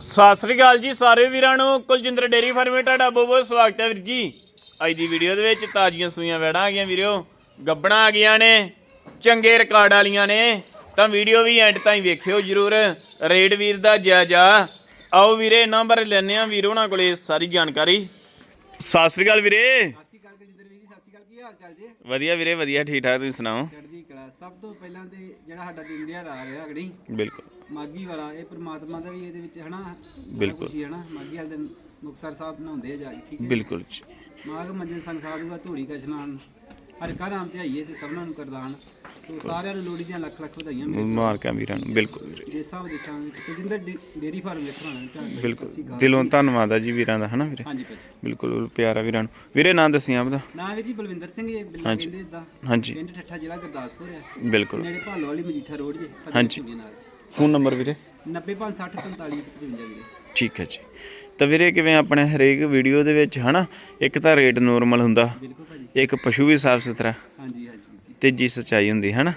ਸਤਿ ਸ੍ਰੀ ਅਕਾਲ ਜੀ ਸਾਰੇ ਵੀਰਾਂ ਨੂੰ। ਕੁਲਜਿੰਦਰ ਡੇਰੀ ਫਾਰਮੇ ਤੁਹਾਡਾ ਬਹੁਤ ਬਹੁਤ ਸਵਾਗਤ ਹੈ ਵੀਰ ਜੀ। ਅੱਜ ਦੀ ਵੀਡੀਓ ਦੇ ਵਿੱਚ ਤਾਜ਼ੀਆਂ ਸੂਈਆਂ ਵੈੜਾਂ ਆ ਗਈਆਂ ਵੀਰੋ। ਗੱਬਣਾ ਆ ਗਈਆਂ ਨੇ ਚੰਗੇ ਰਿਕਾਰਡ ਵਾਲੀਆਂ ਨੇ। ਤਾਂ ਵੀਡੀਓ ਵੀ ਐਂਡ ਤਾਈਂ ਵੇਖਿਓ ਜਰੂਰ। ਰੇਡ ਵੀਰ ਦਾ ਜਾਇਜ਼ਾ ਆਓ ਵੀਰੇ ਇਹਨਾਂ ਬਾਰੇ ਲੈਣੇ ਆ ਵੀਰੋ ਉਹਨਾਂ ਕੋਲੇ ਸਾਰੀ ਜਾਣਕਾਰੀ। ਸਤਿ ਸ੍ਰੀ ਅਕਾਲ ਵੀਰੇ। ਸਤਿ ਸ਼੍ਰੀ ਅਕਾਲ ਕਜਿੰਦਰ ਵੀਰ ਜੀ ਸਤਿ ਸ਼੍ਰੀ ਅਕਾਲ ਕੀ ਹਾਲ ਚਾਲ ਜੀ? ਵਧੀਆ ਵੀਰੇ ਵਧੀਆ ਠੀਕ ਠਾਕ ਤੁਸੀਂ ਸੁਣਾਓ? ਸਭ ਤੋਂ ਪਹਿਲਾਂ ਤੇ ਜਿਹੜਾ ਸਾਡਾ ਦਿਨ ਦਿਹਾੜਾ ਆ ਰਿਹਾ ਅਗੜੀ ਬਿਲਕੁਲ ਮਾਗੀ ਵਾਲਾ ਇਹ ਪ੍ਰਮਾਤਮਾ ਦਾ ਵੀ ਇਹਦੇ ਵਿੱਚ ਹਨਾ ਬਿਲਕੁਲ। ਖੁਸ਼ੀ ਹਨਾ ਮਾਗੀ ਵਾਲੇ ਦਿਨ ਮੁਕਤਸਰ ਸਾਹਿਬ ਨਹਾਉਂਦੇ ਆ ਜਾ ਕੇ, ਠੀਕ ਹੈ ਬਿਲਕੁਲ ਜੀ। ਮਾਗ ਮੰਜਨ ਸੰਗ ਸਾਧੂ ਦਾ ਧੂੜੀ ਕਾ ਇਸ਼ਨਾਨ ਹਰ ਕਾ ਨਾਮ ਤੇ ਆਈਏ ਤੇ ਸਭਨਾਂ ਨੂੰ ਕਰਦਾਨ। ਤੇ ਸਾਰਿਆਂ ਨੂੰ ਲੋਹੜੀ ਦੀਆਂ ਲੱਖ ਲੱਖ ਵਧਾਈਆਂ ਮੇਰੇ ਮਾਰਕਾਂ ਵੀਰਾਂ ਨੂੰ ਬਿਲਕੁਲ ਵੀਰੇ। ਦੇਸਾਂ ਵਿਦੇਸ਼ਾਂ ਵਿੱਚ ਕਜਿੰਦਰ ਡੇ- ਡੇਅਰੀ ਫਾਰਮ ਵੇਖਣਾ ਤੁਹਾਨੂੰ ਬਿਲਕੁਲ। ਦਿਲੋਂ ਧੰਨਵਾਦ ਆ ਜੀ ਵੀਰਾਂ ਦਾ ਹਨਾ ਵੀਰੇ? ਹਾਂਜੀ ਭਾਜੀ ਬਿਲਕੁਲ ਪਿਆਰਾ ਵੀਰਾਂ ਨੂੰ। ਵੀਰੇ ਨਾਂ ਦੱਸਿਆ ਆਪਦਾ। ਨਾਂ ਵੀਰ ਜੀ ਬਲਵਿੰਦਰ ਸਿੰਘ ਜੀ ਬਿੱਲਾ ਕਹਿੰਦੇ ਇਦਾਂ। ਹਾਂਜੀ। ਪਿੰਡ ਠੱਠਾ ਜ਼ਿਲ੍ਹਾ ਗੁਰਦਾਸਪੁਰ ਹੈ। ਬਿਲਕੁਲ। ਨੇੜੇ ਭਾਲੋ ਵਾਲੀ ਮਜੀਠਾ ਰੋਡ ਜੇ ਹਾਂਜੀ। ਨਾਲ। ਫੋਨ ਨੰਬਰ ਵੀਰੇ? 905645 ਵੀਰੇ। ਠੀਕ ਹੈ ਜੀ। ਤਾਂ ਵੀਰੇ ਕਿਵੇਂ ਆਪਣੇ ਹਰੇਕ ਵੀਡੀਓ ਦੇ ਵਿੱਚ ਹਨਾ? ਇੱਕ ਤਾਂ ਰੇਟ ਨੋਰਮਲ ਹੁੰਦਾ। ਬਿਲਕੁਲ ਭਾਜੀ। ਇੱਕ ਪਸ਼ੂ ਵੀ ਸਾਫ਼ ਸੁਥਰਾ। ਹਾਂਜੀ ਹਾਂਜੀ। ਜੀ ਤੇਜੀ ਸਚਾਈ ਹੁੰਦੀ ਹਨਾ?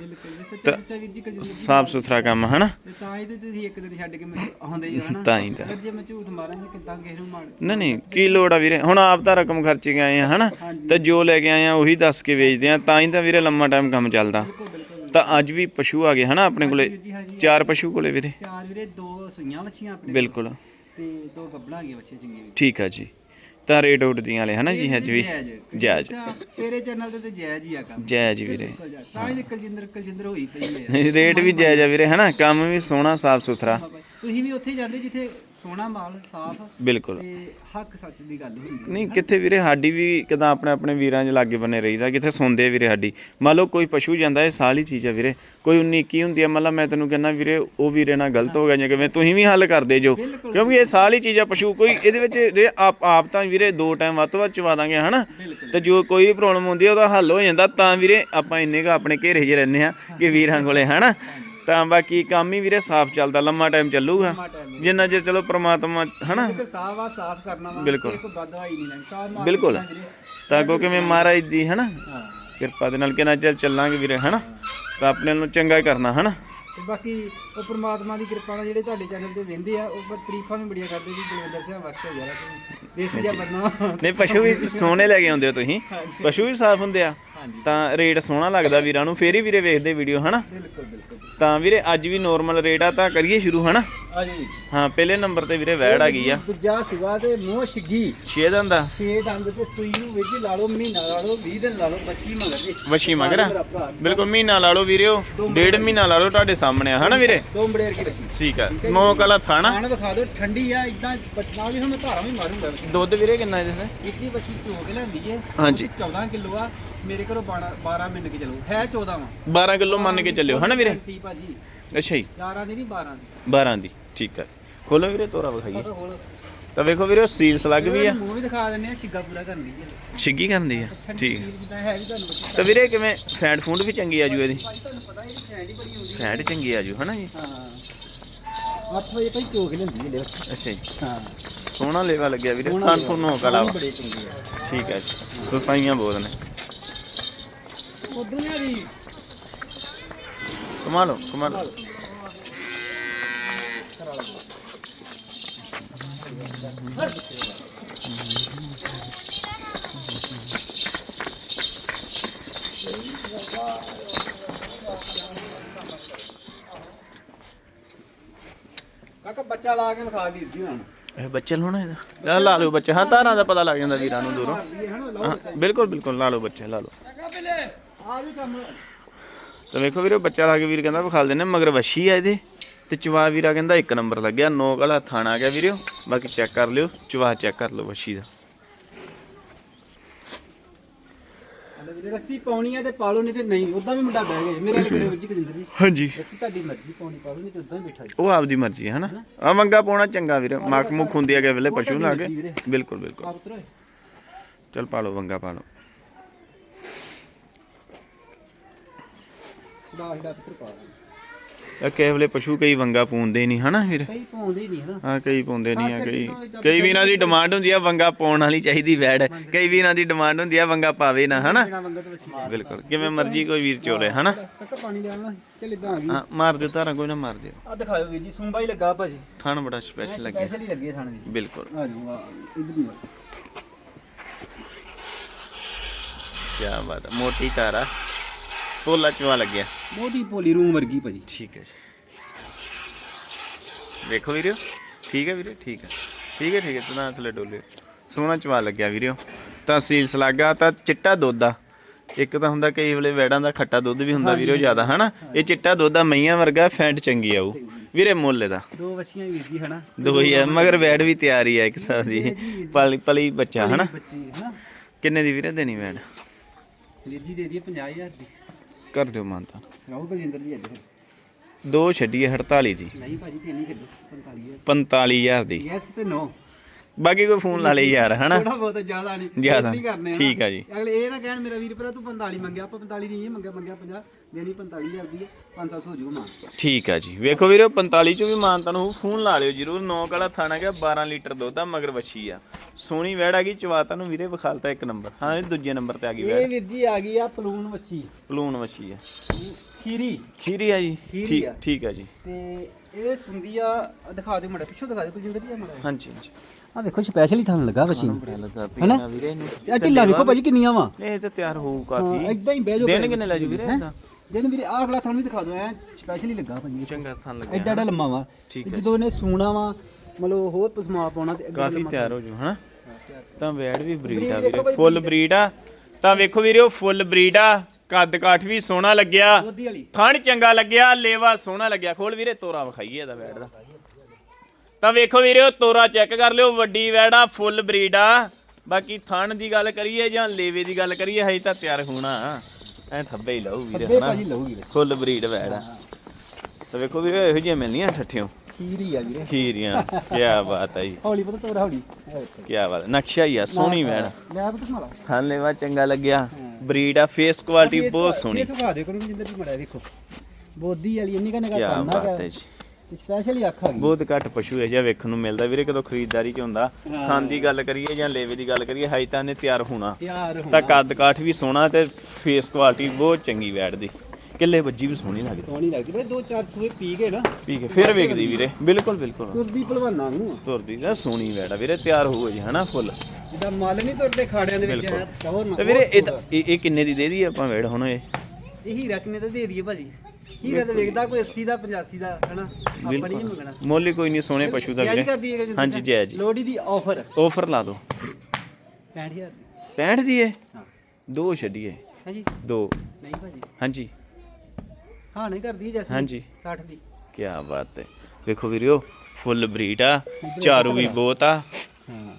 ਸੱਚਾ ਵੀਰ ਜੀ ਸਾਫ਼ ਸੁਥਰਾ ਕੰਮ ਹਨਾ? ਤੇ ਹੀ ਤੇ ਤੁਸੀਂ ਇੱਕ ਦਿਨ ਛੱਡ ਕੇ ਮੈਨੂੰ ਆਉਂਦੇ ਹੀ ਹੋ ਹਨਾ? ਤਾਂ ਹੀ ਤਾਂ। ਪਰ ਜੇ ਮੈਂ ਝੂਠ ਮਾਰਾਂਗਾ ਕਿੱਦਾਂ ਕਿਸੇ ਨੂੰ ਮਾਰ ਨਹੀਂ ਨਹੀਂ ਕੀ ਲੋੜ ਆ ਵੀਰੇ? ਹੁਣ ਆਪ ਤਾਂ ਰਕਮ ਖਰਚ ਕੇ ਆਏ ਆ ਹਨਾ? ਹਾਂਜੀ। ਤੇ ਜੋ ਲੈ ਕੇ ਆਏ ਆ ਉਹੀ ਦੱਸ ਕੇ ਵੇਚਦੇ ਆ। ਤਾਂ ਹੀ ਤਾਂ ਵੀਰੇ ਲੰਮਾ ਟਾਈਮ ਕੰਮ ਚੱਲਦਾ। ਬਿਲਕੁਲ ਬਿਲਕੁਲ ਤਾਂ ਅੱਜ ਵੀ ਪਸ਼ੂ ਆ ਗਏ ਹਨਾ ਆਪਣੇ ਕੋਲੇ? ਹਾਂਜੀ ਚਾਰ ਪਸ਼ੂ ਕੋਲੇ ਵੀਰੇ। ਚਾਰ ਵੀਰੇ ਦੋ ਸੂਈਆਂ ਵੱਛੀਆਂ ਆਪਣੇ ਬਿਲਕੁਲ। ਤੇ ਦੋ ਵੀ। ਠੀਕ ਆ ਜੀ। ਤਾਂ ਰੇਟ ਉੱਡਦੀਆਂ ਵਾਲੇ ਹਨਾ ਜੀ? ਅੱਜ ਵੀ। ਜਾਇਜ਼। ਜਾਇਜ਼ ਤੇਰੇ ਚੈਨਲ ਤੇ ਤੇ ਜਾਇਜ਼ ਹੀ ਆ ਕੰਮ। ਜੈ ਜੀ ਵੀਰੇ ਜਾਇਜ਼। ਤਾਂ ਹੀ ਕਲਜਿੰਦਰ ਕਲਜਿੰਦਰ ਹੋਈ ਪਈ ਹੈ। ਰੇਟ ਵੀ ਜਾਇਜ਼ ਆ ਵੀਰੇ ਹਨਾ? ਕੰਮ ਵੀ ਸੋਹਣਾ ਸਾਫ਼ ਸੁਥਰਾ ਤੁਸੀਂ ਵੀ ਉੱਥੇ ਜਾਂਦੇ ਜਿੱਥੇ ਸੋਹਣਾ ਮਾਲ ਸਾਫ਼ ਬਿਲਕੁਲ। ਤੇ ਹੱਕ ਸੱਚ ਦੀ ਗੱਲ ਹੁੰਦੀ ਹੈ। ਨਹੀਂ ਕਿੱਥੇ ਵੀਰੇ ਸਾਡੀ ਵੀ ਕਿਦਾਂ ਆਪਣੇ ਆਪਣੇ ਵੀਰਾਂ 'ਚ ਲਾਗੇ ਬੰਨੇ ਰਹੀਦਾ ਕਿੱਥੇ ਸੁਣਦੇ ਆ ਵੀਰੇ ਸਾਡੀ। ਮੰਨ ਲਓ ਕੋਈ ਪਸ਼ੂ ਜਾਂਦਾ ਇਹ ਸਾਲ ਚੀਜ਼ ਆ ਵੀਰੇ। ਕੋਈ 19 ਕੀ ਹੁੰਦੀ ਆ ਮਤਲਬ ਮੈਂ ਤੈਨੂੰ ਕਹਿੰਦਾ ਵੀਰੇ ਉਹ ਵੀਰੇ ਨਾਲ ਗਲਤ ਹੋ ਗਿਆ ਜਾਂ ਕਿਵੇਂ ਤੁਸੀਂ ਵੀ ਹੱਲ ਕਰਦੇ ਜੋ। ਕਿਉਂਕਿ ਇਹ ਸਾਲ ਚੀਜ਼ ਆ ਪਸ਼ੂ ਕੋਈ ਇਹਦੇ ਵਿੱਚ ਜੇ ਆਪ ਆਪ ਤਾਂ ਵੀਰੇ ਦੋ ਟਾਈਮ ਵੱਧ ਤੋਂ ਵੱਧ ਚਵਾ ਦਾਂਗੇ ਹਨਾ? ਤੇ ਜੋ ਕੋਈ ਪ੍ਰੋਬਲਮ ਹੁੰਦੀ ਆ ਉਹਦਾ ਹੱਲ ਹੋ ਜਾਂਦਾ ਤਾਂ ਵੀਰੇ ਆਪਾਂ ਇੰਨੇ ਕੁ ਆਪਣੇ ਘੇਰੇ 'ਚ ਰਹਿੰਦੇ ਆ ਕਿ ਵੀਰਾਂ ਕੋਲੇ ਹਨਾ? ਤਾਂ ਬਾਕੀ ਕੰਮ ਹੀ ਵੀਰੇ ਸਾਫ਼ ਚੱਲਦਾ ਲੰਮਾ ਟਾਈਮ ਚੱਲੂਗਾ। ਜਿੰਨਾ ਚਿਰ ਚਲੋ ਪ੍ਰਮਾਤਮਾ ਹਨਾ? ਇੱਕ ਸਾਫ਼ ਆ ਸਾਫ਼ ਕਰਨਾ ਵਾ ਬਿਲਕੁਲ। ਇੱਕ ਬਦਵਾਈ ਨਹੀਂ ਲੈਣੀ ਸਾਫ਼ ਮਾਲ ਬਿਲਕੁਲ। ਤਾਂ ਅੱਗੋਂ ਕਿਵੇਂ ਮਹਾਰਾਜ ਦੀ ਹਨਾ? ਕਿਰਪਾ ਦੇ ਨਾਲ ਕਿੰਨਾ ਚਿਰ ਚੱਲਾਂਗੇ ਵੀਰੇ ਹਨਾ? ਤਾਂ ਆਪਣੇ ਨੂੰ ਚੰਗਾ ਹੀ ਕਰਨਾ ਹਨਾ? ਤੇ ਬਾਕੀ ਉਹ ਪ੍ਰਮਾਤਮਾ ਦੀ ਕਿਰਪਾ ਨਾਲ ਜਿਹੜੇ ਤੁਹਾਡੇ ਚੈਨਲ ਤੇ ਵਹਿੰਦੇ ਆ ਉਹ ਪਰ ਤਾਰੀਫਾਂ ਵੀ ਬੜੀਆਂ ਕਰਦੇ ਵੀ ਬਲਵਿੰਦਰ ਸਿੰਘ ਵਾਕਿਆ ਯਾਰ ਤੂੰ। ਦੇਸੀ ਜਿਹਾ ਬੰਦਾ। ਨਹੀਂ ਪਸ਼ੂ ਵੀ ਸੋਹਣੇ ਲੈ ਕੇ ਆਉਂਦੇ ਹੋ ਤੁਸੀਂ। ਪਸ਼ੂ ਵੀ ਸਾਫ਼ ਹੁੰਦੇ ਆ। ਤਾਂ ਰੇਟ ਸੋਹਣਾ ਲੱਗਦਾ ਵੀਰਾਂ ਨੂੰ ਫੇਰ ਹੀ ਵੀਰੇ ਵੇਖਦੇ ਵੀਡੀਓ ਹਨਾ? ਬਿਲਕੁਲ ਬਿਲਕੁਲ। ਤਾਂ ਵੀਰੇ ਅੱਜ ਵੀ ਨੋਰਮਲ ਰੇਟ ਆ ਤਾਂ ਕਰੀਏ ਸ਼ੁਰੂ ਹਨਾ? ਆ ਹਾਂ ਪਹਿਲੇ ਨੰਬਰ ਤੇ ਵੀਰੇ ਵੈੜ ਆ ਗਈ ਆ। ਦੂਜਾ ਸਿਵਾ ਤੇ ਮੋਹ ਛਿੱਗੀ ਛੇ ਦਿਨ ਦਾ ਛੇ ਦੰਦ ਤੇ ਸੂਈ ਨੂੰ ਵਿੱਚ ਲਾ ਲਓ ਮਹੀਨਾ ਲਾ ਲਓ 20 ਦਿਨ ਲਾ ਲਓ ਬੱਚੀ ਮਗਰ ਜੀ। ਵਸ਼ੀ ਮਗਰ ਭਰਾ ਬਿਲਕੁਲ ਮਹੀਨਾ ਲਾ ਲਓ ਵੀਰਿਓ ਡੇਢ ਮਹੀਨਾ ਲਾ ਲਓ ਤੁਹਾਡੇ ਸਾਹਮਣੇ ਆ ਹਨਾ ਵੀਰੇ? ਦੋ ਬੜੇਰ ਕੀ ਬੱਚੀ ਠੀਕ ਆ ਨੌ ਕਲਾ ਥਾਣਾ। ਖਾਣ ਵਿਖਾ ਦਿਓ ਠੰਡੀ ਆ ਇਦਾਂ ਨਾਲ ਵੀ ਹੁਣ ਮੈਂ ਧਾਰਾਂ ਵੀ ਮਾਰੂੰਗਾ ਦੁੱਧ ਵੀਰੇ ਕਿੰਨਾ ਇਹਦੇ ਤੇ ਇੱਕੀ ਬੱਚੀ ਚੋ ਕੇ ਲੈਂਦੀ ਏ। ਹਾਂਜੀ। ਉਹਦੀ 14 ਕਿਲੋ ਆ। ਮੇਰੇ ਘਰੋਂ 12 12 ਮਿੰਟ ਕੇ ਚਲੋ। ਹੈ 14 ਵਾ। 12 ਕਿਲੋ ਮੰਨ ਕੇ ਚੱਲਿਓ ਹਨਾ ਵੀਰੇ? ਟੀ ਭਾਜੀ। ਅੱਛਾ ਜੀ। 11 ਦੀ ਨਹੀਂ 12 ਦੀ। 12 ਦੀ ਠੀਕ ਆ। ਖੋਲੋ ਵੀਰੇ ਤੋਰਾ ਵਿਖਾਈਏ ਤਾਂ ਵੇਖੋ ਵੀਰੇ ਸੀਲ ਸਲੱਗ ਵੀ ਆ। ਮੂੰਹ ਵੀ ਦਿਖਾ ਦਿੰਨੇ ਆ ਛਿੱਗਾ ਪੂਰਾ ਕਰਨ ਦੀ ਛਿੱਗੀ ਕਰਦੀ ਆ ਠੀਕ ਜਿੱਦਾਂ ਹੈ ਵੀ ਤੁਹਾਨੂੰ ਬੱਚੀ ਤਾਂ ਵੀਰੇ ਕਿਵੇਂ? ਫੈਟ ਫੂਡ ਵੀ ਚੰਗੀ ਆਜੂ ਇਹਦੀ। ਭਾਜੀ ਤੁਹਾਨੂੰ ਪਤਾ ਇਹ ਸੈਂਡ ਹੀ ਬੜੀ ਹੁੰਦੀ ਫੈਟ ਚੰਗੀ ਆਜੂ ਹਨਾ ਜੀ? ਹਾਂ। 8 ਵਜੇ ਭਾਈ ਚੋ ਕੇ ਲੈਂਦੀ ਹੈ ਲੈ ਅੱਛਾ ਜੀ। ਹਾਂ। ਸੋਹਣਾ ਲੇਵਾ ਲੱਗਿਆ ਵੀਰੇ ਤਾਂ ਤੁਹਾਨੂੰ ਕਲਾ ਵਾ। ਬੜੇ ਚੰਗੇ ਆ। ਠੀਕ ਹੈ ਜੀ। ਸਫਾਈਆਂ ਬਹੁਤ ਨੇ। ਉਧਰ ਨੇ ਲਓ ਕਾਕਾ ਬੱਚਾ ਲਾ ਕੇ ਵਿਖਾ ਵੀਰ ਜੀ ਹੁਣ। ਇਹ ਬੱਚੇ ਲਾਉਣਾ ਇਹਦਾ? ਲਾ ਲਓ ਬੱਚੇ ਹਾਂ ਤਾਰਾਂ ਦਾ ਪਤਾ ਲੱਗ ਜਾਂਦਾ ਵੀਰਾਂ ਨੂੰ ਦੂਰੋਂ। ਬਿਲਕੁਲ ਬਿਲਕੁਲ ਲਾ ਲਓ ਬੱਚੇ ਲਾ ਲਓ। ਆ ਵੀ ਕੰਮ। ਤਾਂ ਵੇਖੋ ਵੀਰੋ ਬੱਚਾ ਲਾ ਕੇ ਵੀਰ ਕਹਿੰਦਾ ਵਿਖਾਲ ਦਿੰਨੇ ਮਗਰ ਵਸ਼ੀ ਆ ਇਹਦੇ। ਤੇ ਚਵਾ ਵੀਰਾ ਕਹਿੰਦਾ ਇੱਕ ਨੰਬਰ ਲੱਗਿਆ ਨੋਕ ਵਾਲਾ ਥਾਣਾ ਆ ਗਿਆ ਵੀਰੋ। ਬਾਕੀ ਚੈੱਕ ਕਰ ਲਿਓ ਚਵਾ ਚੈੱਕ ਕਰ ਲਓ ਵਸ਼ੀ ਦਾ। ਰੱਸੀ ਪਾਉਣੀ ਆ ਤੇ ਪਾਲੋ ਨਹੀਂ ਤੇ ਨਹੀਂ ਉਦਾਂ ਵੀ ਮੁੰਡਾ ਬਹਿ ਗਿਆ ਮੇਰੇ ਵਾਲੇ ਕਿਹੜੇ ਵਿੱਚ ਗਜਿੰਦਰ ਜੀ। ਹਾਂਜੀ। ਰੱਸੀ ਤੁਹਾਡੀ ਮਰਜ਼ੀ ਪਾਉਣੀ ਪਾਲੋ ਨਹੀਂ ਤੇ ਉਦਾਂ ਬੈਠਾ ਜੀ। ਉਹ ਆਪਦੀ ਮਰਜ਼ੀ ਹੈ ਹਨਾ? ਆ ਮੰਗਾ ਪਾਉਣਾ ਚੰਗਾ ਵੀਰ ਮੱਖ ਮੁਖ ਹੁੰਦੀ ਆ ਕੇ। ਪਾਲੋ ਵੰਗਾ 10 ਹੀ ਲੱਖ ਪਸ਼ੂ ਕਈ ਵੰਗਾ ਪਾਉਂਦੇ ਨਹੀਂ ਹਨਾ ਵੀਰ ਕਈ ਪਾਉਂਦੇ ਨਹੀਂ ਹਨਾ? ਹਾਂ ਕਈ ਪਾਉਂਦੇ ਨਹੀਂ ਆ ਕਈ ਕਈ ਵੀ ਇਹਨਾਂ ਦੀ ਡਿਮਾਂਡ ਹੁੰਦੀ ਆ ਵੰਗਾ ਪਾਉਣ ਵਾਲੀ ਚਾਹੀਦੀ ਵੈੜ ਕਈ ਵੀ ਇਹਨਾਂ ਦੀ ਡਿਮਾਂਡ ਹੁੰਦੀ ਆ ਵੰਗਾ ਪਾਵੇ ਨਾ ਹਨਾ? ਬਿਲਕੁਲ ਕਿਵੇਂ ਮਰਜ਼ੀ ਕੋਈ ਵੀਰ ਚੋਲੇ ਹਨਾ ਮਾਰ ਦਿਓ ਧਾਰਾਂ ਕੋਈ ਨਾ ਮਾਰ ਦਿਓ। ਆ ਦਿਖਾਓ ਵੀਰ ਜੀ ਸੁੰਬਾ ਹੀ ਲੱਗਾ ਭਾਜੀ। ਥਣ ਬੜਾ ਸਪੈਸ਼ਲ ਲੱਗਿਆ। ਸਪੈਸ਼ਲ ਲੱਗੇ ਥਣ ਜੀ ਬਿਲਕੁਲ। ਆ ਜਾਊਗਾ ਇਧਰ ਨੂੰ ਕੀ ਬਾਤ ਮੋਟੀ ਧਾਰਾ। ਪੋਲਾ ਚਵਾ ਲੱਗਿਆ? ਬਹੁਤੀ ਪੋਲੀ ਰੂਮ ਵਰਗੀ ਭਾਜੀ। ਠੀਕ ਹੈ ਜੀ। ਵੇਖੋ ਵੀਰਿਓ ਠੀਕ ਹੈ ਵੀਰੇ ਠੀਕ ਹੈ। ਠੀਕ ਹੈ ਠੀਕ ਹੈ ਤਨਾ ਅਸਲੇ ਡੋਲਿਓ ਸੋਹਣਾ ਚਵਾ ਲੱਗਿਆ ਵੀਰਿਓ। ਤਾਂ ਸੀਲ ਸਲਾਗਾ ਤਾਂ ਚਿੱਟਾ ਦੁੱਧ ਆ ਇੱਕ ਤਾਂ ਹੁੰਦਾ ਕਈ ਵੇਲੇ ਵੈੜਾਂ ਦਾ ਖੱਟਾ ਦੁੱਧ ਵੀ ਹੁੰਦਾ ਵੀਰਿਓ ਜ਼ਿਆਦਾ ਹਨਾ? ਇਹ ਚਿੱਟਾ ਦੁੱਧ ਆ ਮਈਆਂ ਵਰਗਾ ਫੈਂਟ ਚੰਗੀ ਆਊ। ਵੀਰੇ ਮੁੱਲ ਇਹਦਾ। ਦੋ ਵਸੀਆਂ ਵੀਰ ਜੀ ਹਨਾ? ਦੋ ਹੀ ਆ ਮਗਰ ਵੈੜ ਵੀ ਤਿਆਰ ਹੀ ਆ ਇੱਕ ਸਾਲ ਦੀ। ਪਲੀ ਪਲੀ ਬੱਚਾ ਹਨਾ? ਕਿੰਨੇ ਦੀ ਵੀਰੇ ਦੇਣੀ ਵੈੜ? ਵੀਰ ਜੀ ਦੇ ਦਈਏ 50000 ਦੀ। ਕਰ ਦਿਓ ਮਾਨਤਾ ਰਾਹੁਲ ਬਲਜਿੰਦਰ ਜੀ ਅੱਜ ਫਿਰ। ਦੋ ਛੱਡੀਏ 48 ਦੀ ਨਹੀਂ ਭਾਜੀ ਤੇ ਨਹੀਂ ਛੱਡੋ 45000 45000 ਦੀ ਯੈਸ ਤੇ ਨੋ ਬਾਕੀ ਕੋਈ ਫੋਨ ਲਾ ਲਈ ਯਾਰ ਹਨਾ ਥੋੜਾ ਬਹੁਤ ਜ਼ਿਆਦਾ ਨਹੀਂ ਜ਼ਿਆਦਾ। ਨਹੀਂ ਕਰਨੇ ਹਨਾ। ਠੀਕ ਆ ਜੀ। ਅਗਲੇ ਇਹ ਨਾ ਕਹਿਣ ਮੇਰਾ ਵੀਰ ਭਰਾ ਤੂੰ 45 ਮੰਗਿਆ ਆਪਾਂ 45 ਨਹੀਂ ਇਹ ਮੰਗਿਆ ਮੰਗਿਆ 50 ਦੇਣੀ 45000 ਦੀ ਹੈ 5-700 ਹੋ ਜਾਊਗਾ ਮਾਂ ਠੀਕ ਆ ਜੀ। ਵੇਖੋ ਵੀਰੋ 45 ਚੋਂ ਵੀ ਮਾਨਤਾ ਨੂੰ ਫੋਨ ਲਾ ਲਿਓ ਜਰੂਰ। ਨੌ ਕਾਲਾ ਥਾਣਾ ਗਿਆ 12 ਲੀਟਰ ਦੁੱਧ ਆ ਮਗਰ ਵੱਛੀ ਆ। ਸੋਹਣੀ ਵੈੜ ਆ ਗਈ ਚਵਾਤਾ ਨੂੰ ਵੀਰੇ ਵਿਖਾਲਤਾ ਇੱਕ ਨੰਬਰ। ਹਾਂ ਇਹ ਦੂਜੇ ਨੰਬਰ ਤੇ ਆ ਗਈ ਇਹ ਵੈੜ ਵੀਰ ਜੀ ਆ ਗਈ ਆ ਪਲੂਨ ਵੱਛੀ। ਪਲੂਣ ਵੱਛੀ ਆ। ਖੀਰੀ। ਖੀਰੀ ਆ ਜੀ। ਖੀਰੀ ਠੀਕ ਆ। ਠੀਕ ਆ ਜੀ। ਤੇ ਇਹ ਸੁੰਦੀ ਆ ਆਹ ਦਿਖਾ ਦਿਓ ਮੜਾ ਪਿੱਛੋਂ ਦਿਖਾ ਦਿਓ ਕੁਲਜਿੰਦਰ ਜੀ ਮੜਾ ਹਾਂਜੀ ਹਾਂਜੀ। ਆ ਵੇਖੋ ਸਪੈਸ਼ਲ ਤੁਹਾਨੂੰ ਲੱਗਾ ਵੱਛੀ। ਲੱਗਾ ਹਨਾ? ਪੀਣਾ ਵੀਰੇ ਇਹਨੂੰ ਇਹ ਢਿੱਲਾ ਵੇਖੋ ਭਾਜੀ ਕਿੰਨੀਆਂ ਵਾ। ਇਹ ਤੇ ਤਿਆਰ ਹੋਊ ਕਾਫੀ। ਇਦਾਂ ਹੀ ਬਹਿ ਜਾਓ ਦਿਨ ਘਰੇ ਕਿੰਨੇ ਲੈ ਜੂ ਵੀਰੇ? ਇਹਦਾ? ਦਿਨ ਵੀਰੇ ਆਹ ਅਗਲਾ ਤੁਹਾਨੂੰ ਵੀ ਦਿਖਾ ਦਿਓ ਐ ਸਪੈਸ਼ਲ ਲੱਗਾ ਭਾਜੀ। ਚੰਗਾ ਥਾਨ ਐਡਾ ਲੱਗਿਆ ਐਡਾ ਲੰਮਾ ਵਾ। ਠੀਕ ਤੇ ਹੈ। ਜਦੋਂ ਇਹਨੇ ਸੂਣਾ ਵਾ ਮਤਲਬ ਹੋਰ ਪਸਮਾ ਪਾਉਣਾ ਤੇ ਕਾਫੀ ਤਿਆਰ ਹੋ ਜੂ ਹਨਾ। ਤਾਂ ਵੈੜ ਵੀ ਬਰੀਡ ਆ ਵੀਰੇ ਫੁੱਲ ਬਰੀਡ ਆ। ਤਾਂ ਵੇਖੋ ਵੀਰੇ ਉਹ ਫੁੱਲ ਬਰੀਡ ਆ। ਕੱਦ ਕਾਠ ਵੀ ਸੋਹਣਾ ਲੱਗਿਆ। ਥਣ ਚੰਗਾ ਲੱਗਿਆ ਲੇਵਾ ਸੋਹਣਾ ਲੱਗਿਆ। ਖੋਲ ਵੀਰੇ ਤੋਰਾ ਵਿਖਾਈਏ ਇਹਦਾ ਵੈੜ ਦਾ। ਤਾਂ ਵੇਖੋ ਵੀਰੇ ਉਹ ਤੋਰਾ ਚੈੱਕ ਕਰ ਲਿਓ ਵੱਡੀ ਵੈੜ ਆ ਫੁੱਲ ਬਰੀਡ ਆ। ਬਾਕੀ ਥਣ ਦੀ ਗੱਲ ਕਰੀਏ ਜਾਂ ਲੇਵੇ ਦੀ ਗੱਲ ਕਰੀਏ ਹਜੇ ਤਾਂ ਤਿਆਰ ਹੋਣਾ। ਐ ਥੱਬੇ ਹੀ ਲਊ ਵੀਰੇ ਭਾਜੀ ਵੀਰੇ ਫੁੱਲ ਬਰੀਡ ਵੈੜ ਆ। ਤਾਂ ਵੇਖੋ ਵੀਰੇ ਇਹੋ ਜਿਹੀਆਂ ਮਿਲਣੀਆਂ ਠੱਠਿਓ। ਖੀਰੀ ਆ ਵੀਰੇ। ਖੀਰੀਆਂ ਕੀ ਬਾਤ ਹੈ ਜੀ। ਹੌਲੀ ਪਤਾ ਤੋਰਾ ਹੌਲੀ। ਕੀ ਬਾਤ ਨਕਸ਼ਾ ਹੀ ਆ ਸੋਹਣੀ ਵੈੜ। ਲੈ ਸਮਾਲਾ ਲੇਵਾ ਚੰਗਾ ਲੱਗਿਆ। ਬਰੀਡ ਆ ਫੇਸ ਕੁਆਲਿਟੀ ਬਹੁਤ ਸੋਹਣੀ। ਇਹ ਸੁਭਾ ਦੇ ਕਰੂੰ ਜਿੰਦਰ ਜੀ ਮੜਾ ਵੇਖੋ। ਬੋਦੀ ਵਾਲੀ ਇੰਨੀ ਕਾ ਕੀ ਨਿਕਾ ਸਾਨਾ ਬਾਤ ਹੈ ਜੀ। ਸਪੈਸ਼ਲ ਹੀ ਅੱਖ ਆ ਗਈ। ਬਹੁਤ ਘੱਟ ਪਸ਼ੂ ਇਹ ਜਿਹਾ ਵੇਖਣ ਨੂੰ ਮਿਲਦਾ। ਵੀਰੇ ਕਦੋਂ ਖਰੀਦਦਾਰੀ ਚ ਹੁੰਦਾ। ਹਾਂ। ਖਾਣ ਦੀ ਗੱਲ ਕਰੀਏ ਜਾਂ ਲੇਵੇ ਦੀ ਗੱਲ ਕਰੀਏ ਹਾਈ ਤਾਂ ਨੇ ਤਿਆਰ ਹੋਣਾ। ਤਾਂ ਕੱਦ ਕਾਠ ਵੀ ਸੋਹਣਾ ਤੇ ਫੇਸ ਕੁਆਲਿਟੀ ਬਹੁਤ ਚੰਗੀ ਵੈੜ ਦੀ। ਕਿੱਲੇ ਵੱਜੀ ਵੀ ਸੋਹਣੀ ਲੱਗਦੀ। ਸੋਹਣੀ ਲੱਗਦੀ। ਬਈ ਦੋ ਚਾਰ ਸੂਏ ਪੀ ਗਏ ਨਾ। ਠੀਕ ਹੈ ਫਿਰ ਵੇਖਦੀ ਵੀਰੇ। ਬਿਲਕੁਲ ਬਿਲਕੁਲ। ਤੁਰਦੀ ਭਲਵਾਨਾਂ ਨੂੰ ਤੁਰਦੀ ਨਾ ਸੋਹਣੀ ਵੈੜ ਆ ਵੀਰੇ ਤਿਆਰ ਹੋਊ ਜੀ ਹਨਾ ਫੁੱਲ। ਜਿੱਦਾਂ ਮੱਲ ਨਹੀਂ ਤੁਰਦੇ ਖਾੜਿਆਂ ਦੇ ਵਿੱਚ ਬਿਲਕੁਲ। ਟੌਰ ਨਾ ਤੇ ਵੀਰੇ ਇਹ ਤਾਂ- ਇਹ ਇਹ ਕਿੰਨੇ ਦੀ ਦੇ ਦੀ ਆਪਾਂ ਵੈੜ ਹੁਣ ਇਹ? ਇਹ ਹੀਰਾ ਕਿੰਨੇ ਦਾ ਦੇ ਦਈਏ ਭਾਜੀ? ਹੀਰਾ ਤਾਂ ਵੇਖਦਾ ਕੋਈ 80 ਦਾ 85 ਦਾ ਹਨਾ? ਆਪਾਂ ਨਹੀਂ ਬਿਲਕੁਲ ਮੰਗਣਾ। ਮੁੱਲ ਹੀ ਕੋਈ ਨਹੀਂ ਸੋਹਣੇ ਪਸ਼ੂ ਦਾ ਵੀਰੇ। ਕਰ ਹਾਂਜੀ ਜਾਇਜ਼ ਜੀ। ਲੋੜੀ ਦੀ ਆਫਰ ਆਫਰ ਲਾ ਦਿਓ। 65000 65 ਦੀ। ਇਹ ਹਾਂ। ਦੋ ਛੱਡੀਏ। ਹਾਂਜੀ। ਦੋ। ਨਹੀਂ ਭਾਜੀ। ਹਾਂਜੀ। ਹਾਂ ਨਹੀਂ ਕਰਦੀ ਜੈਸੀ ਹਾਂਜੀ। 60 ਦੀ। ਕੀ ਬਾਤ ਹੈ। ਵੇਖੋ ਵੀਰਿਓ ਫੁੱਲ ਬਰੀਡ ਆ ਚਾਰੂ ਵੀ ਬਹੁਤ ਆ।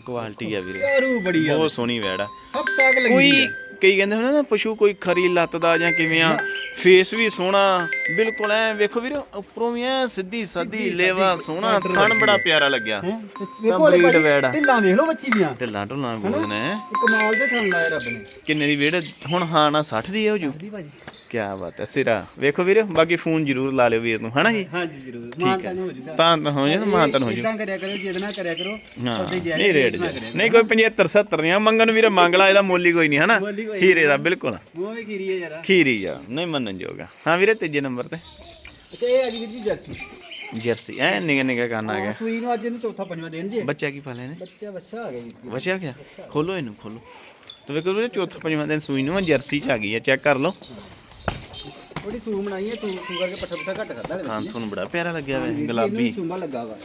ਕੁਆਲਿਟੀ ਆ। ਵੀਰੇ। ਚਾਰੂ ਬੜੀ ਆ ਬਹੁਤ ਸੋਹਣੀ ਵੈੜ ਆ। ਹਫਤਾ ਕ ਲੱਗੀ ਕੋਈ ਕਈ ਕਹਿੰਦੇ ਹੁੰਦੇ ਨਾ ਪਸ਼ੂ ਕੋਈ ਖਰੀ ਲੱਤ ਦਾ ਜਾਂ ਕਿਵੇਂ ਆ। ਫੇਸ ਵੀ ਸੋਹਣਾ। ਬਿਲਕੁਲ ਐ ਵੇਖੋ ਵੀਰੇ ਉੱਪਰੋਂ ਵੀ ਐ ਸਿੱਧੀ ਸਾਦੀ ਲੇਵਾ ਸੋਹਣਾ ਥਣ ਬੜਾ ਪਿਆਰਾ ਲੱਗਿਆ। ਹੈ? ਤਾਂ breed ਵੈੜ ਆ। ਢਿੱਲਾਂ ਵੇਖ ਲਓ ਬੱਚੀ ਦੀਆਂ। ਢਿੱਲਾਂ ਢੁੱਲਾਂ ਬੋਲਦੇ ਨੇ। ਇਹ ਕਮਾਲ ਦੇ ਥਣ ਲਾਏ ਰੱਬ ਨੇ। ਕਿੰਨੇ ਦੀ ਵੇੜ? ਹੁਣ ਹਾਂ ਨਾ 60 ਦੀ ਹੋ ਜੂ। ਦੀ ਭਾਜੀ। ਕੀ ਬਾਤ ਹੈ ਸਿਰਾ। ਵੇਖੋ ਵੀਰੇ ਬਾਕੀ ਫੋਨ ਜ਼ਰੂਰ ਲਾ ਲਿਓ ਵੀਰ ਨੂੰ ਹਨਾ ਜੀ? ਹਾਂਜੀ ਜ਼ਰੂਰ। ਠੀਕ ਮਾਨ ਹੈ। ਜੂਗਾ। ਤਾਂ ਤਾਂ ਹੋ ਜਾਣਾ ਮਾਨ ਤਾਂ ਹੋ ਜੂ। ਇਦਾਂ ਕਰਿਆ ਕਰੋ ਜਿੱਦ ਨਾ ਕਰਿਆ ਕਰੋ। ਹਾਂ ਸੌਦੇ ਜਾਇਜ਼ ਨਹੀਂ ਰੇਟ ਨਾ ਜੀ ਕਰਿਆ ਨਹੀਂ ਕੋਈ 75 70 ਦੀਆਂ। ਮੰਗਣ ਨੂੰ ਵੀਰੇ ਮੰਗ ਲਾ ਇਹਦਾ ਮੁੱਲ ਹੀ ਕੋਈ ਨਹੀਂ ਹਨਾ? ਮੁੱਲ ਹੀ ਕੋਈ ਹੀਰੇ ਦਾ ਬਿਲਕੁਲ। ਮੂੰਹ ਵੀ ਖੀਰੀ ਹੈ ਯਾਰ ਖੀਰੀ ਆ ਨਹੀਂ ਮੰਨਣ ਜੋਗਾ। ਹਾਂ ਵੀਰੇ ਤੀਜੇ ਨੰਬਰ ਤੇ। ਅੱਛਾ ਇਹ ਆ ਜੀ ਵੀਰ ਜੀ ਜਰਸੀ। ਜਰਸੀ ਐ ਨਿਗਾ ਨਿਗਾ ਕਰਨ ਆ ਗਿਆ ਸੂਈ ਨੂੰ ਅੱਜ ਇਹਨੂੰ ਚੌਥਾ ਪੰਜਵਾਂ ਦਿਨ ਜੇ। ਬੱਚਾ ਕੀ ਪਾਲੇ ਨੇ ਬੱਚਾ ਬੱਚਾ ਆ ਗਿਆ ਵੀਰ ਜੀ। ਵਸਿਆ ਗਿਆ ਖੋਲੋ ਇਹਨੂੰ ਖੋਲੋ। ਤੇ ਵੇਖੋ ਵੀਰੇ ਚੌਥਾ ਪੰਜਵਾਂ ਦਿਨ ਸੂਈ ਨੂੰ ਆ, ਜਰਸੀ ਚ ਆ ਗਈ ਆ ਚੈੱਕ ਕਰ ਲਓ। ਥੋੜੀ ਸੂ ਬਣਾਈ ਹੈ ਤੂੰ ਤੂੰ ਕਰਕੇ ਪੱਠਾ ਪੁੱਠਾ ਘੱਟ ਕਰਦਾ ਹਾਂ ਤੁਹਾਨੂੰ ਬੜਾ ਪਿਆਰਾ ਲੱਗਿਆ ਵੇ ਗੁਲਾਬੀ। ਸੁੰਬਾ ਲੱਗਾ ਵਾ।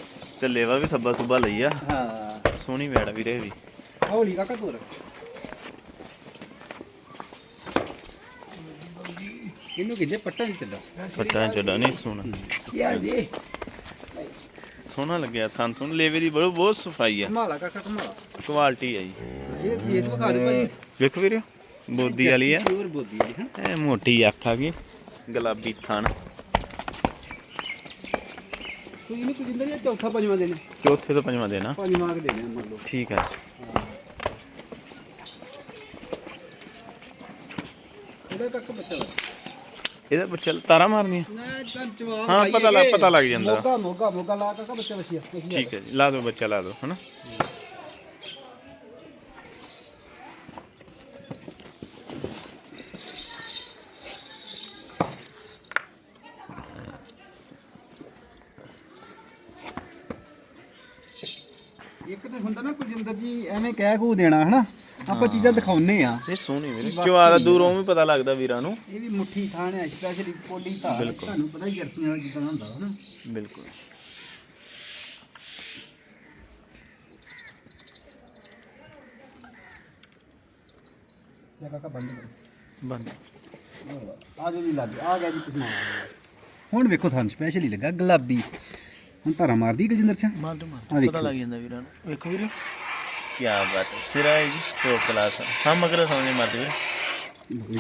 ਤੇ ਲੇਵਾ ਵੀ ਸੱਬਾ ਸੁੱਬਾ ਲਈ ਆ। ਹਾਂ। ਸੋਹਣੀ ਵੈੜ ਵੀਰੇ ਇਹ ਵੀ। ਹੌਲੀ ਕਾਕਾ ਤੋਰ। ਇਹਨੂੰ ਕਿਤੇ ਪੱਟਾ ਨਹੀਂ ਚੱਲਦਾ ਪੱਟਾਂ ਚੱਡਾ ਨਹੀਂ ਸੋਹਣਾ। ਯਾਰ ਜੀ? ਸੋਹਣਾ ਲੱਗਿਆ ਥਾਂ ਤੁਹਾਨੂੰ ਲੇਵੇ ਦੀ ਬੜੋ ਬਹੁਤ ਸਫ਼ਾਈ ਆ। ਕਮਾਲਾ ਕਾਕਾ ਕਮਾਲਾ ਕੁਆਲਿਟੀ ਆ ਜੀ। ਇਹ ਫੇਸ ਵਿਖਾ ਦੇ ਭਾਈ ਵੇਖੋ ਵੀਰੇ ਬੋਦੀ ਵਾਲੀ ਆ। ਪਿਓਰ ਬੋਦੀ ਵਾਲੀ ਹਾਂ। ਐ ਮੋਟੀ ਅੱਖ ਆ ਗਈ। ਗੁਲਾਬੀ ਥਣ ਤੂੰ ਇਹਨੂੰ ਕੁਝ ਇੰਦਰ ਚੌਥਾ ਪੰਜਵਾਂ ਦਿਨ ਚੌਥੇ ਤੋਂ ਪੰਜਵਾਂ ਦੇਣਾ। ਪੰਜਵਾਂ ਕੇ ਦੇ ਦੇ ਮੰਨ ਲਓ। ਠੀਕ ਹੈ। ਇਹਦਾ ਕੱਕ ਬੱਚਾ ਵਾ। ਇਹਦਾ ਬੱਚਾ ਤਾਰਾ ਮਾਰਨੀਆਂ? ਨਾ ਤਾਂ ਜਵਾਬ ਹਾਂ, ਪਤਾ ਲੱਗ- ਪਤਾ ਲੱਗ ਜਾਂਦਾ। ਮੋਗਾ ਮੋਗਾ ਮੋਗਾ ਲਾ ਕੇ ਬੱਚਾ ਵਸੀਆ ਠੀਕ ਹੈ ਜੀ ਲਾ ਦਿਓ ਬੱਚਾ ਲਾ ਦਿਓ ਹਨਾ ਇੱਕ ਤਾਂ ਹੁੰਦਾ ਨਾ ਕੁਲਜਿੰਦਰ ਜੀ ਐਵੇਂ ਕਹਿ ਕੂ ਦੇਣਾ ਹਨਾ? ਆਪਾਂ ਚੀਜ਼ਾਂ ਦਿਖਾਉਨੇ ਆ। ਇਹ ਸੋਹਣੀ ਵੀਰੇ। ਚਵਾ ਦਾ ਦੂਰੋਂ ਵੀ ਪਤਾ ਲੱਗਦਾ ਵੀਰਾਂ ਨੂੰ। ਇਹ ਵੀ ਮੁੱਠੀ ਥਾਣ ਹੈ ਸਪੈਸ਼ਲੀ ਪੋਲੀ ਧਾਰ ਬਿਲਕੁਲ। ਤੁਹਾਨੂੰ ਪਤਾ ਹੀ ਜਰਸੀਆਂ ਦਾ ਜਿੱਦਾਂ ਹੁੰਦਾ ਹਨਾ? ਬਿਲਕੁਲ। ਲੈ ਕਾਕਾ ਬੰਦ ਕਰੋ। ਬੰਦ। ਆ ਜੋ ਜੀ ਲੱਗ ਆ ਗਿਆ ਜੀ ਕਿਸਮਾਂ ਹੁਣ ਵੇਖੋ ਤੁਹਾਨੂੰ ਸਪੈਸ਼ਲੀ ਲੱਗਾ ਗੁਲਾਬੀ। ਹੁਣ ਧਾਰਾ ਮਾਰਦੀ ਕੁਲਜਿੰਦਰ ਸਿੰਘ? ਮਾਰ ਦੋ ਮਾਰ ਦੇਖੋ। ਪਤਾ ਲੱਗ ਜਾਂਦਾ ਵੀਰਾਂ ਨੂੰ। ਵੇਖੋ ਵੀਰੇ। ਕੀ ਬਾਤ ਹੈ। ਸਿਰਾ ਹੈ ਜੀ ਟੋਪ ਕਲਾਸ ਹਾਂ ਮਗਰ ਸਮਝ ਮਾਰਦੇ ਵੀਰੇ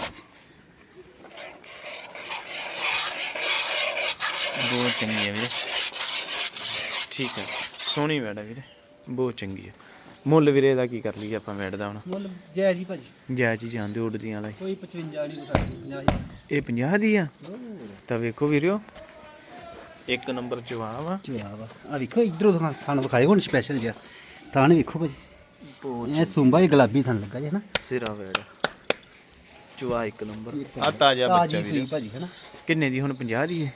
ਬਹੁਤ ਚੰਗੀ ਹੈ ਵੀਰੇ। ਠੀਕ ਹੈ। ਸੋਹਣੀ ਵੈੜ ਹੈ ਵੀਰੇ। ਬਹੁਤ ਚੰਗੀ ਹੈ। ਮੁੱਲ ਵੀਰੇ ਦਾ ਕੀ ਕਰ ਲਈਏ ਆਪਾਂ ਵੈੜ ਦਾ ਹੁਣ? ਮੁੱਲ ਜੈ ਜੀ ਭਾਜੀ। ਜੈ ਜੀ ਜਾਣਦੇ ਉੱਡਦੀਆਂ ਵਾਲਾ। ਕੋਈ 55 ਨਹੀਂ ਸਕਦੀ 50000 ਇਹ 50 ਦੀ ਆ? ਤਾਂ ਵੇਖੋ ਵੀਰਿਓ ਇੱਕ ਨੰਬਰ ਜਵਾਬ ਆ। ਜਵਾਬ ਆ। ਆ ਵੇਖੋ ਇਧਰੋਂ ਤੁਹਾਨੂੰ ਵਿਖਾਏ ਹੁਣ ਸਪੈਸ਼ਲ ਜਿਹਾ। ਥਾਣ ਵੇਖੋ ਭਾਜੀ। ਇਹ ਸੁੰਬਾ ਹੀ ਗੁਲਾਬੀ ਥਾਣ ਲੱਗਾ ਜੀ ਹਨਾ। ਸਿਰਾ ਵੈੜ ਚੁਆ ਇੱਕ ਨੰਬਰ। ਆ ਤਾਜ਼ਾ ਬੱਚਾ ਸੂਈ ਭਾਜੀ ਹਨਾ। ਕਿੰਨੇ ਦੀ ਹੁਣ? 50 ਦੀ ਹੈ?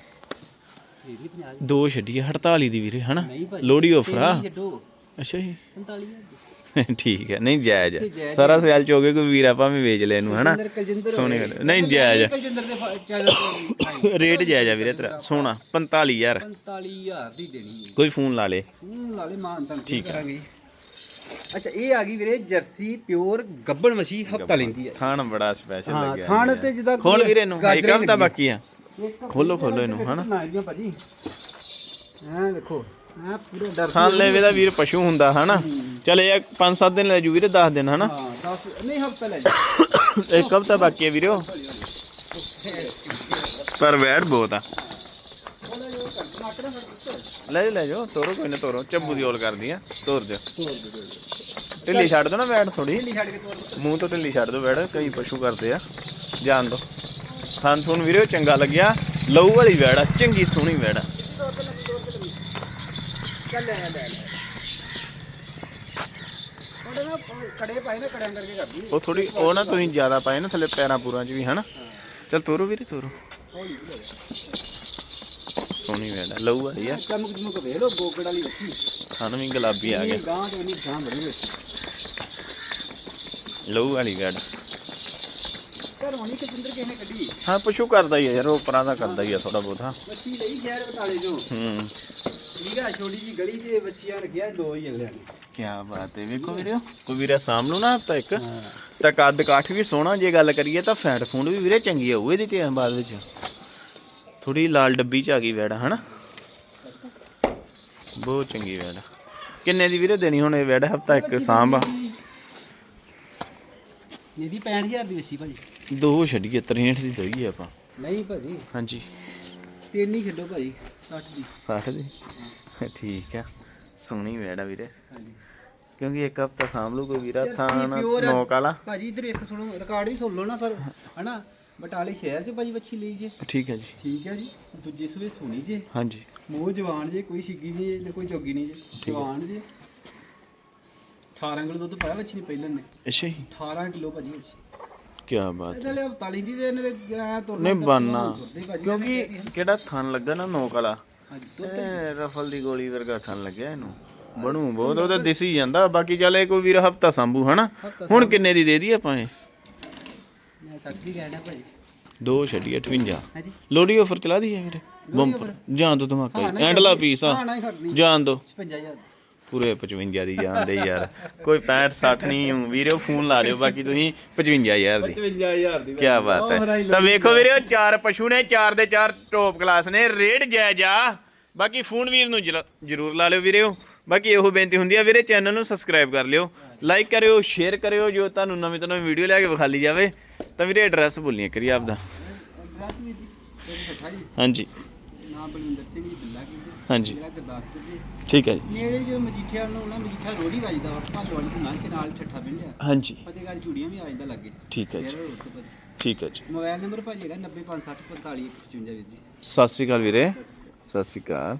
ਇਹ ਵੀ 50 ਦੋ। ਛੱਡੀਏ 48 ਦੀ ਵੀਰੇ ਹਨਾ। ਲੋੜੀ ਆਫਰ ਆ। ਛੱਡੋ। ਅੱਛਾ ਜੀ। 45000 ਠੀਕ ਹੈ ਨਹੀਂ ਜਾਇਜ਼ ਹੈ। ਸਾਰਾ ਸਿਆਲ ਚੋਗੇ ਕੋਈ ਵੀਰ ਆਪਾਂ ਵੀ ਵੇਚ ਲੈ ਇਹਨੂੰ ਹਨਾ। ਵਾਲੇ। ਨਹੀਂ ਜਾਇਜ਼ ਰੇਟ ਜਾਇਜ਼ ਆ ਵੀਰੇ ਤੇਰਾ। ਸੋਹਣਾ 45000 45000 ਦੀ ਦੇਣੀ ਕੋਈ ਫੋਨ ਲਾ ਲੇ। ਹੂੰ ਲਾਲੇ ਮਾਨ ਤਾਂ ਠੀਕ। ਕਰਾਂਗੇ? ਅੱਛਾ ਇਹ ਆ ਗਈ ਵੀਰੇ ਜਰਸੀ ਪਿਓਰ ਗੱਬਣ ਮੱਛੀ ਹਫਤਾ ਲੈਂਦੀ ਹੈ। ਥਾਣ ਬੜਾ ਸਪੈਸ਼ਲ ਹਾਂ ਲੱਗਿਆ ਥਾਣ ਵੀਰੇ। ਤੇ ਜਿੱਦਾਂ ਖੋਲ ਵੀਰੇ ਗਾਜਰਾਂ ਇੱਕ ਹਫ਼ਤਾ ਲੱਗੀਆਂ। ਬਾਕੀ ਆ। ਖੋਲੋ ਖੋਲੋ ਇਹਨੂੰ ਹਨਾ। ਨਾ ਇਹਦੀਆਂ ਭਾਜੀ। ਐ ਦੇਖੋ ਐ ਪੂਰੇ ਡਰ ਥਾਣ ਲੈਵੇ ਦਾ ਵੀਰ ਪਸ਼ੂ ਹੁੰਦਾ ਹਨਾ। ਚਲ ਇਹ 5-7 ਦਿਨ ਲੈ ਜੂ ਵੀਰੇ 10 ਦਿਨ ਹਨਾ। ਹਾਂ 10 ਨਹੀਂ ਹਫਤਾ ਲੈ ਜਾ। ਇੱਕ ਹਫ਼ਤਾ ਬਾਕੀ ਹੈ ਵੀਰੋ ਪਰ ਵੈੜ ਬਹੁਤ ਆ। ਲੈ ਜਾਓ, ਲੈ ਜਾਓ ਤੋਰੋ ਕੋਈ ਨਾ ਤੋਰੋ। ਚੱਬੂ ਦੀ ਔਲ ਕਰਦੀ ਆ ਤੋਰ ਦਿਓ। ਢਿੱਲੀ ਛੱਡ ਦੋ ਨਾ ਵੈੜ ਥੋੜੀ ਢਿੱਲੀ ਛੱਡ ਕੇ ਤੋਰ ਮੂੰਹ ਤੋਂ ਢਿੱਲੀ ਛੱਡ ਦੋ ਵੈੜ ਕਈ ਪਸ਼ੂ ਕਰਦੇ ਆ। ਜਾਣ ਦੋ। ਖਾਨ ਤੁਹਾਨੂੰ ਵੀਰੇ ਚੰਗਾ ਲੱਗਿਆ। ਲਹੂ ਵਾਲੀ ਵੈੜ ਆ ਚੰਗੀ ਸੋਹਣੀ ਵੈੜ ਆ। ਉਹ ਥੋੜੀ ਉਹ ਨਾ ਤੁਸੀਂ ਜ਼ਿਆਦਾ ਪਾਏ ਨਾ ਥੱਲੇ ਪੈਰਾਂ ਪੂਰਾਂ 'ਚ ਵੀ ਹਨਾ? ਚਲ ਤੋਰੋ ਵੀਰੇ ਤੋਰੋ। ਸੋਹਣੀ ਵੈੜ ਆ। ਲਹੂ ਵਾਲੀ ਆ ਚਮਕ ਚਮਕ ਵੇਖ ਲੋ ਗੋਗੜ ਵਾਲੀ ਵੇਖੀ ਸਾਨੂੰ ਵੀ ਗੁਲਾਬੀ ਆ ਗਿਆ। ਗਾਂ ਤੇ ਨਹੀਂ ਗਾਂ ਬੜੀ ਵੇ ਲਹੂ ਵਾਲੀ ਵੈੜ ਘਰ ਹੋਣੀ ਕਿ ਜਿੰਦਰ ਕਿਸੇ ਨੇ ਕੱਢੀ ਹਾਂ ਪਸ਼ੂ ਕਰਦਾ ਹੀ ਆ ਯਾਰ ਉਹ ਪਰਾਂ ਦਾ ਕਰਦਾ ਹੀ ਆ ਥੋੜਾ ਬਹੁਤਾ। ਬੱਚੀ ਲਈ ਸ਼ਹਿਰ ਬਤਾਲੇ ਜੋ ਹੂੰ। ਠੀਕ ਆ ਛੋਟੀ ਜੀ ਗਲੀ ਤੇ ਬੱਚੀਆਂ ਰੱਖਿਆ ਦੋ ਹੀ ਅਗਲਿਆਂ ਨੇ। ਕੀ ਬਾਤ ਹੈ ਵੇਖੋ ਵੀਰੇ ਕੋਈ ਵੀਰੇ ਸਾਹਮ ਨੂੰ ਹਫਤਾ ਇੱਕ। ਹਾਂ। ਤਾਂ ਕੱਦ ਕਾਠ ਵੀ ਸੋਹਣਾ ਜੇ ਗੱਲ ਕਰੀਏ ਤਾਂ ਫੈਟ ਫੂਡ ਵੀ ਵੀਰੇ ਚੰਗੀ ਹੋਊ ਇਹਦੀ ਤੇ ਬਾਅਦ ਵਿੱਚ। ਥੋੜੀ ਲਾਲ ਡੱਬੀ ਚ ਆ ਗਈ ਵੈੜ ਹਨਾ? ਬਹੁਤ ਚੰਗੀ ਵੈੜ। ਕਿੰਨੇ ਦੀ ਵੀਰੇ ਦੇਣੀ ਹੁਣ ਇਹ ਵੈੜ? ਹਫਤਾ ਇੱਕ ਸਾਂਭ ਆ। ਇਹਦੀ 65000 ਦੀ ਅੱਛੀ ਭਾਜੀ। ਦੋ ਛੱਡੀਏ 63 ਦੀ ਦਈਏ ਆਪਾਂ। ਨਹੀਂ ਭਾਜੀ। ਹਾਂਜੀ। ਤਿੰਨ ਹੀ ਛੱਡੋ ਭਾਜੀ 60 ਦੀ। 60 ਦੀ? ਠੀਕ ਆ। ਸੋਹਣੀ ਵੈੜ ਆ ਵੀਰੇ। ਹਾਂਜੀ। ਕਿਉਂਕਿ ਇੱਕ ਹਫਤਾ ਸਾਂਭ ਲੂ ਕੋਈ ਵੀਰਾ ਆ। ਨੋਕ ਵਾਲਾ। ਭਾਜੀ ਇਧਰ ਇੱਕ ਸੁਣੋ ਰਿਕਾਰਡ ਵੀ ਸੁਣ ਲਓ ਨਾ ਪਰ ਹਨਾ? ਬਟਾਲੇ ਸ਼ਹਿਰ 'ਚ ਭਾਜੀ ਬੱਚੀ ਲਈ ਜੇ। ਠੀਕ ਹੈ ਜੀ। ਠੀਕ ਹੈ ਜੀ। ਦੂਜੇ ਸੂਏ ਸੁਣੀ ਜੇ। ਹਾਂਜੀ। ਮੂੰਹ ਜਵਾਨ ਜੇ ਕੋਈ ਛਿੱਗੀ ਨਹੀਂ ਜੇ ਕੋਈ ਜੋਗੀ ਨਹੀਂ ਜੇ। ਜਵਾਨ ਜੇ। 18 ਕਿਲੋ ਦੁੱਧ ਪਾਇਆ ਬੱਚੀ ਨੇ ਪਹਿਲਾਂ ਨੇ। ਅੱਛਾ ਜੀ। 18 ਕਿਲੋ ਭਾਜੀ ਬੱਚੀ ਕੀ ਬਾਤ ਇਹਦੇ ਲਈ ਹਫਤਾ ਲੈਂਦੀ ਤੇ ਇਹਨੇ ਤੇ ਐਂ ਤੁਰਨਾ ਨਹੀਂ ਤਾਂ ਬਾਨਾ ਤੁਰਦੇ ਭਾਜੀ। ਕਿਉਂਕਿ ਕਿਹੜਾ ਥਣ ਲੱਗਾ ਨਾ ਨੋਕ ਵਾਲਾ? ਹਾਂਜੀ ਦੁੱਧ ਇਹ ਰਫਲ ਦੀ ਗੋਲੀ ਵਰਗਾ ਥਣ ਲੱਗਿਆ ਇਹਨੂੰ। ਬਣੂ ਬਹੁਤ ਉਹ ਤਾਂ ਦਿਸੀ ਜਾਂਦਾ। ਬਾਕੀ ਚੱਲ ਇਹ ਕੋਈ ਵੀਰ ਹਫਤਾ ਸੰਭੂ ਹਨਾ? ਹਫ਼ਤਾ ਹੁਣ ਕਿੰਨੇ ਦੀ ਦੇ ਦੀ ਆਪਾਂ ਇਹ? ਦੀ ਛੱਡੀ 58 ਹਾਂਜੀ ਲੋੜੀ ਆਫਰ ਚਲਾ ਦੀ ਹੈ ਵੀਰੇ ਬੰਪਰ ਜਾਣ ਦੋ ਧਮਾਕਾ ਐਂਡਲਾ। ਪੀਸ ਆ। ਹਾਂ ਨਹੀਂ ਕਰਨੀ। ਜਾਣ ਦੋ। 55000 ਪੂਰੇ 55 ਦੀ ਜਾਣ ਦੇ ਯਾਰ। ਕੋਈ 65 60 ਨਹੀਂ ਹੂੰ। ਵੀਰੇ ਫੋਨ ਲਾ ਲਿਓ ਬਾਕੀ ਤੁਸੀਂ 55000 ਦੀ। 55000 ਦੀ। ਕੀ ਬਾਤ ਹੈ। ਤਾਂ ਵੇਖੋ ਵੀਰੇ ਉਹ ਚਾਰ ਪਸ਼ੂ ਨੇ ਚਾਰ ਦੇ ਚਾਰ ਟੌਪ ਕਲਾਸ ਨੇ। ਰੇਟ ਜਾਇਜ਼ ਆ। ਬਾਕੀ ਫੋਨ ਵੀਰ ਨੂੰ ਜਰ- ਜਰੂਰ ਲਾ ਲਿਓ ਵੀਰੇ ਬਾਕੀ ਇਹੋ ਬੇਨਤੀ ਹੁੰਦੀ ਆ ਵੀਰੇ ਚੈਨਲ ਨੂੰ ਸਬਸਕ੍ਰਾਈਬ ਕਰ ਲਿਓ ਲਾਈਕ ਕਰਿਓ ਸ਼ੇਅਰ ਕਰਿਓ ਜੋ ਤੁਹਾਨੂੰ ਨਵੀਂ ਤੋਂ ਨਵੀਂ ਵੀਡੀਓ ਲੈ ਕੇ ਵਿਖਾਲੀ ਜਾਵੇ ਤਾਂ ਵੀਰੇ ਐਡਰੈਸ ਭੁੱਲੀਏ ਕਰੀ ਆਪਦਾ। ਜੀ ਜੀ ਹਾਂਜੀ। ਨਾਮ ਬਲਵਿੰਦਰ ਸਿੰਘ ਜੀ ਬਿੱਲਾ ਕੀ ਜੀ ਹਾਂਜੀ। ਜ਼ਿਲ੍ਹਾ ਗੁਰਦਾਸਪੁਰ ਜੀ ਠੀਕ ਹੈ ਜੀ। ਨੇੜੇ ਜਦੋਂ ਮਜੀਠਿਆ ਨੂੰ ਨਾ ਮਜੀਠਾ ਰੋੜੀ ਵੱਜਦਾ ਵਾ ਭਾਲੋ ਵਾਲੀ ਤੋਂ ਲੰਘ ਕੇ ਨਾਲ ਠੱਠਾ ਪਿੰਡਿਆ ਹਾਂਜੀ। ਫਤਿਹਗੜ੍ਹ ਚੂੜੀਆਂ ਵੀ ਆ ਜਾਂਦਾ ਲੱਗੇ। ਠੀਕ ਹੈ ਜੀ। ਮੇਰਾ ਰੋਡ ਤੋਂ ਭਾਜੀ। ਠੀਕ ਹੈ ਜੀ। ਮੋਬਾਈਲ ਨੰਬਰ ਭਾਜੀ ਹੈਗਾ 90560 45 55 ਵੀਰ ਜੀ। ਸਤਿ ਸ਼੍ਰੀ ਅਕਾਲ ਵੀਰੇ। ਸਤਿ ਸ਼੍ਰੀ ਅਕਾਲ।